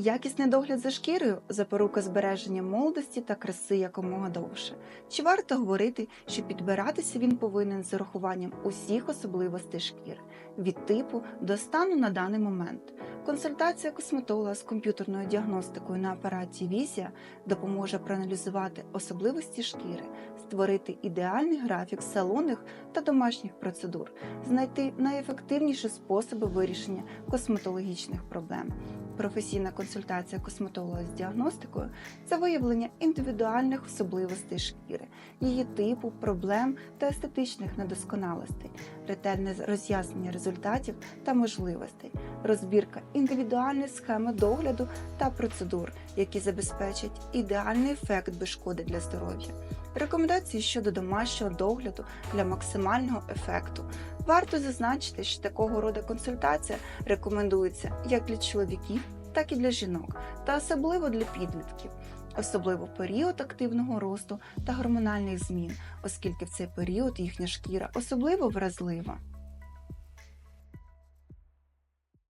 Якісний догляд за шкірою запорука збереження молодості та краси якомога довше. Чи варто говорити, що підбиратися він повинен з урахуванням усіх особливостей шкіри від типу до стану на даний момент? Консультація косметолога з комп'ютерною діагностикою на апараті Візія допоможе проаналізувати особливості шкіри, створити ідеальний графік салонних та домашніх процедур, знайти найефективніші способи вирішення косметологічних проблем. Професійна консультація косметолога з діагностикою це виявлення індивідуальних особливостей шкіри, її типу, проблем та естетичних недосконалостей, ретельне роз'яснення результатів та можливостей, розбірка індивідуальної схеми догляду та процедур, які забезпечать ідеальний ефект без шкоди для здоров'я. Рекомендації щодо домашнього догляду для максимального ефекту. Варто зазначити, що такого роду консультація рекомендується як для чоловіків, так і для жінок, та особливо для підлітків, особливо період активного росту та гормональних змін, оскільки в цей період їхня шкіра особливо вразлива.